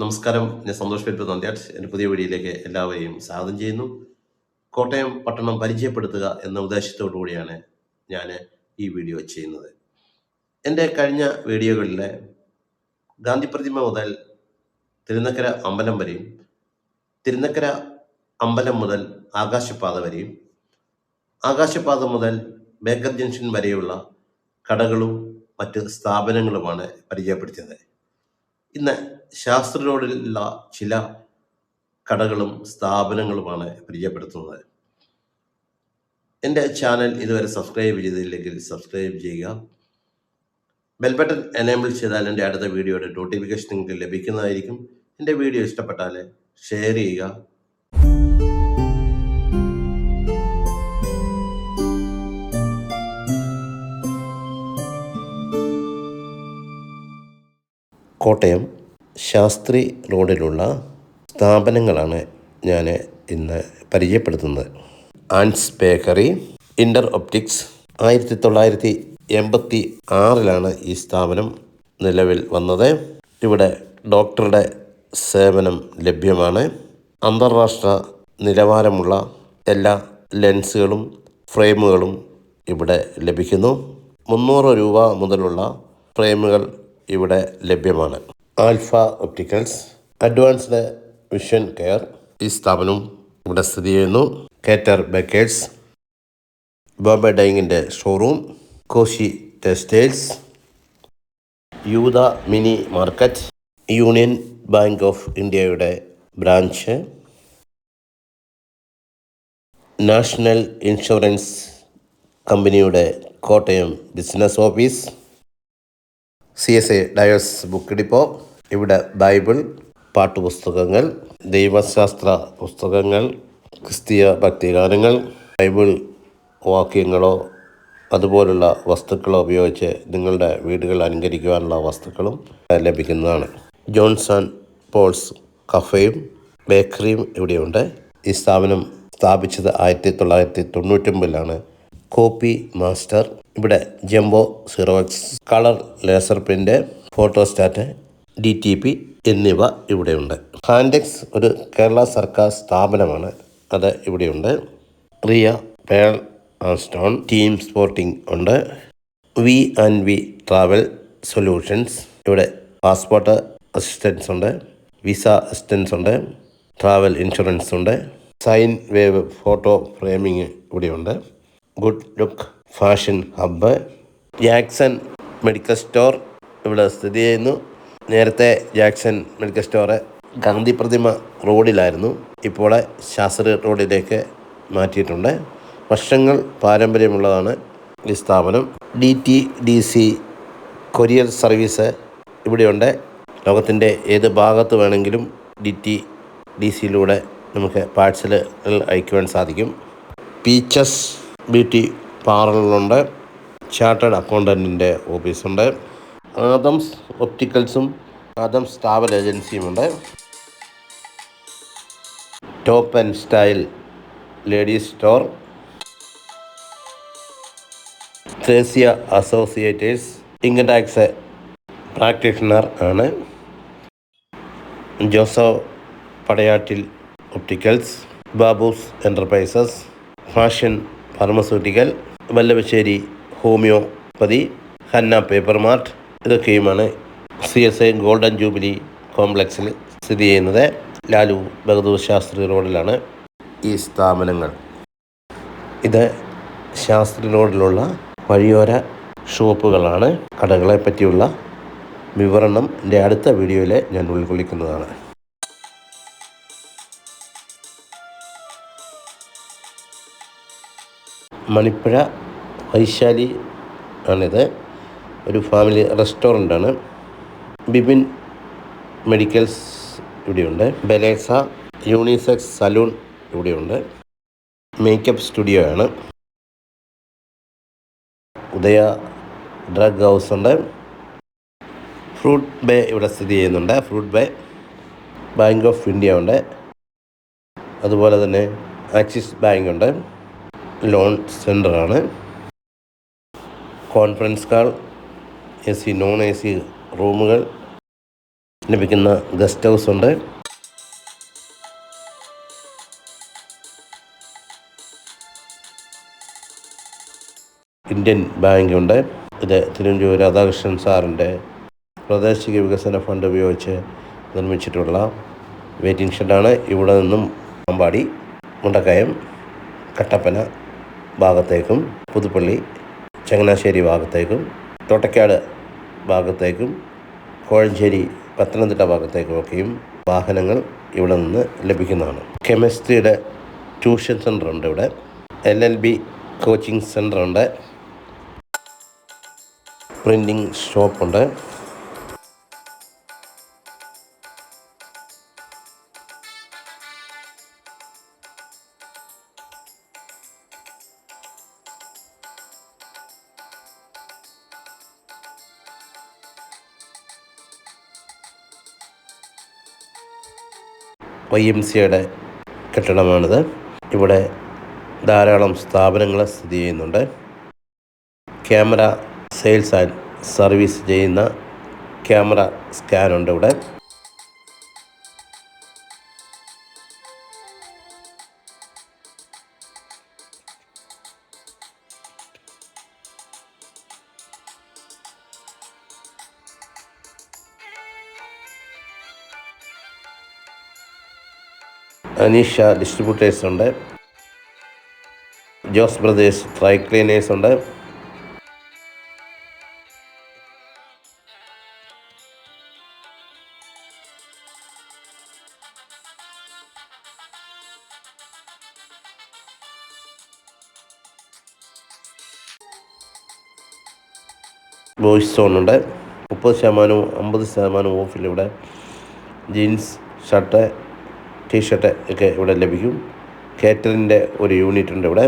നമസ്കാരം. ഞാൻ സന്തോഷ് പേര് നന്ദ്യാട്ട്. എന്റെ പുതിയ വീഡിയോയിലേക്ക് എല്ലാവരെയും സ്വാഗതം ചെയ്യുന്നു. കോട്ടയം പട്ടണം പരിചയപ്പെടുത്തുക എന്ന ഉദ്ദേശത്തോടു കൂടിയാണ് ഞാൻ ഈ വീഡിയോ ചെയ്യുന്നത്. എന്റെ കഴിഞ്ഞ വീഡിയോകളിലെ ഗാന്ധി പ്രതിമ മുതൽ തിരുനക്കര അമ്പലം വരെയും തിരുനക്കര അമ്പലം മുതൽ ആകാശപാത വരെയും ആകാശപാത മുതൽ ബേക്കർ ജംഗ്ഷൻ വരെയുള്ള കടകളും മറ്റ് സ്ഥാപനങ്ങളുമാണ് പരിചയപ്പെടുത്തിയത്. ഇന്ന് ശാസ്ത്രി റോഡിലുള്ള ചില കടകളും സ്ഥാപനങ്ങളുമാണ് പരിചയപ്പെടുത്തുന്നത്. എന്റെ ചാനൽ ഇതുവരെ സബ്സ്ക്രൈബ് ചെയ്തില്ലെങ്കിൽ സബ്സ്ക്രൈബ് ചെയ്യുക. ബെൽ ബട്ടൺ എനേബിൾ ചെയ്താൽ എന്റെ അടുത്ത വീഡിയോയുടെ നോട്ടിഫിക്കേഷൻ നിങ്ങൾക്ക് ലഭിക്കുന്നതായിരിക്കും. എന്റെ വീഡിയോ ഇഷ്ടപ്പെട്ടാൽ ഷെയർ ചെയ്യുക. കോട്ടയം ശാസ്ത്രി റോഡിലുള്ള സ്ഥാപനങ്ങളാണ് ഞാൻ ഇന്ന് പരിചയപ്പെടുത്തുന്നത്. ആൻസ് ബേക്കറി ഇന്റർ ഒപ്റ്റിക്സ് ആയിരത്തി തൊള്ളായിരത്തി എൺപത്തി ആറിലാണ് ഈ സ്ഥാപനം നിലവിൽ വന്നത്. ഇവിടെ ഡോക്ടറുടെ സേവനം ലഭ്യമാണ്. അന്താരാഷ്ട്ര നിലവാരമുള്ള എല്ലാ ലെൻസുകളും ഫ്രെയിമുകളും ഇവിടെ ലഭിക്കുന്നു. മുന്നൂറ് രൂപ മുതലുള്ള ഫ്രെയിമുകൾ ഇവിടെ ലഭ്യമാണ്. Alpha Opticals Advanced Vision Care ഈ സ്ഥാപനം ഇവിടെ സ്ഥിതി ചെയ്യുന്നു. കേറ്റർ ബേക്കേഴ്സ് ബോംബെ ഡൈങ്ങിന്റെ ഷോറൂം കോശി ടെക്സ്റ്റൈൽസ് യൂത mini market Union Bank of ഇന്ത്യയുടെ ബ്രാഞ്ച് നാഷണൽ ഇൻഷുറൻസ് കമ്പനിയുടെ Kottayam business office C S A ഡയോസ് book depot. ഇവിടെ ബൈബിൾ പാട്ടുപുസ്തകങ്ങൾ ദൈവശാസ്ത്ര പുസ്തകങ്ങൾ ക്രിസ്തീയ ഭക്തിഗാനങ്ങൾ ബൈബിൾ വാക്യങ്ങളോ അതുപോലുള്ള വസ്തുക്കളോ ഉപയോഗിച്ച് നിങ്ങളുടെ വീടുകൾ അലങ്കരിക്കുവാനുള്ള വസ്തുക്കളും ലഭിക്കുന്നതാണ്. ജോൺസൺ പോൾസ് കഫേയും ബേക്കറിയും ഇവിടെയുണ്ട്. ഈ സ്ഥാപനം സ്ഥാപിച്ചത് ആയിരത്തി തൊള്ളായിരത്തി തൊണ്ണൂറ്റൊമ്പതിലാണ്. കോപ്പി മാസ്റ്റർ ഇവിടെ jumbo xerox colour laser print photostat D T P എന്നിവ ഇവിടെയുണ്ട്. ഹാൻഡെക്സ് ഒരു കേരള സർക്കാർ സ്ഥാപനമാണ്. അത് ഇവിടെയുണ്ട്. Riya Pearl Aston team sporting ഉണ്ട്. V and V travel solutions ഇവിടെ പാസ്പോർട്ട് അസിസ്റ്റൻസ് ഉണ്ട്. വിസ അസിസ്റ്റൻസ് ഉണ്ട്. ട്രാവൽ ഇൻഷുറൻസ് ഉണ്ട്. സൈൻ വേവ് ഫോട്ടോ ഫ്രെയിമിങ് ഇവിടെയുണ്ട്. Good look fashion hub. Jackson medical store ഇവിടെ സ്ഥിതി ചെയ്യുന്നു. നേരത്തെ ജാക്സൺ മെഡിക്കൽ സ്റ്റോർ ഗാന്ധി പ്രതിമ റോഡിലായിരുന്നു. ഇപ്പോൾ ശാസ്ത്രി റോഡിലേക്ക് മാറ്റിയിട്ടുണ്ട്. വർഷങ്ങൾ പാരമ്പര്യമുള്ളതാണ് ഈ സ്ഥാപനം. D T D C courier service ഇവിടെയുണ്ട്. ലോകത്തിന്റെ ഏത് ഭാഗത്ത് വേണമെങ്കിലും ഡി ടി ഡി സിയിലൂടെ നമുക്ക് പാഴ്സലുകൾ അയക്കുവാൻ സാധിക്കും. പീച്ചസ് ബ്യൂട്ടി പാർലറുണ്ട് ചാർട്ടേഡ് അക്കൗണ്ടന്റിന്റെ ഓഫീസുണ്ട് ആദംസ് ഒപ്റ്റിക്കൽസും Adams travel ഏജൻസിയുമുണ്ട് top and style ladies store Thresia associates income tax practitioner ആണ്. ജോസോ Padayattil opticals Babu's enterprises fashion pharmaceutical Vallavassery homoeopathy Hanna paper mart ഇതൊക്കെയുമാണ് C S I golden jubilee കോംപ്ലക്സിൽ സ്ഥിതി ചെയ്യുന്നത്. ലാലു ബഹദൂർ ശാസ്ത്രി റോഡിലാണ് ഈ സ്ഥാപനങ്ങൾ. ഇത് ശാസ്ത്രി റോഡിലുള്ള വഴിയോര ഷോപ്പുകളാണ്. കടകളെ പറ്റിയുള്ള വിവരണം എന്റെ അടുത്ത വീഡിയോയിൽ ഞാൻ ഉൾക്കൊള്ളിക്കുന്നതാണ്. മണിപ്പുഴ വൈശാലി ആണിത്. ഒരു ഫാമിലി റെസ്റ്റോറന്റാണ്. ബിബിൻ മെഡിക്കൽസ് ഇവിടെയുണ്ട്. ബലേസ യൂണിസെക്സ് സലൂൺ ഇവിടെയുണ്ട്. മേക്കപ്പ് സ്റ്റുഡിയോ ആണ്. ഉദയ ഡ്രഗ് ഹൗസ് ഉണ്ട്. ഫ്രൂട്ട് ബേ ഇവിടെ സ്ഥിതി ചെയ്യുന്നുണ്ട്. Fruit bay Bank of India ഉണ്ട്. അതുപോലെ തന്നെ ആക്സിസ് ബാങ്ക് ഉണ്ട്. Loan സെന്ററാണ്. Conference call A C non A C റൂമുകൾ ലഭിക്കുന്ന ഗസ്റ്റ് ഹൗസ് ഉണ്ട്. ഇന്ത്യൻ ബാങ്ക് ഉണ്ട്. ഇത് തിരുവഞ്ചൂർ രാധാകൃഷ്ണൻ സാറിന്റെ പ്രാദേശിക വികസന ഫണ്ട് ഉപയോഗിച്ച് നിർമ്മിച്ചിട്ടുള്ള വെയിറ്റിംഗ് ഷെഡാണ് ഇവിടെ നിന്നും അമ്പാടി മുണ്ടക്കയം കട്ടപ്പന ഭാഗത്തേക്കും പുതുപ്പള്ളി ചങ്ങനാശ്ശേരി ഭാഗത്തേക്കും തോട്ടക്കാട് ഭാഗത്തേക്കും കോഴഞ്ചേരി പത്തനംതിട്ട ഭാഗത്തേക്കുമൊക്കെയും വാഹനങ്ങൾ ഇവിടെ നിന്ന് ലഭിക്കുന്നതാണ്. കെമിസ്ട്രിയുടെ ട്യൂഷൻ സെന്റർ ഉണ്ട് ഇവിടെ. L L B coaching centre ഉണ്ട് പ്രിന്റിങ് ഷോപ്പുണ്ട്. വൈ എം സിയുടെ കെട്ടിടമാണിത്. ഇവിടെ ധാരാളം സ്ഥാപനങ്ങൾ സ്ഥിതി ചെയ്യുന്നുണ്ട്. ക്യാമറ സെയിൽസ് ആൻഡ് സർവീസ് ചെയ്യുന്ന ക്യാമറ സ്കാനുണ്ട് ഇവിടെ. അനീഷ ഡിസ്ട്രിബ്യൂട്ടേഴ്സ് ഉണ്ട്. ജോസ് ബ്രദേഴ്സ് ഡ്രൈ ക്ലീനേഴ്സ് ഉണ്ട്. ബോയ്സ് സോൺ ഉണ്ട്. മുപ്പത് ശതമാനവും അമ്പത് ശതമാനവും ഓഫിൽ ഇവിടെ ജീൻസ് ഷർട്ട് ടീഷർട്ട് ഒക്കെ ഇവിടെ ലഭിക്കും. കേറ്ററിന്റെ ഒരു യൂണിറ്റ് ഉണ്ട് ഇവിടെ.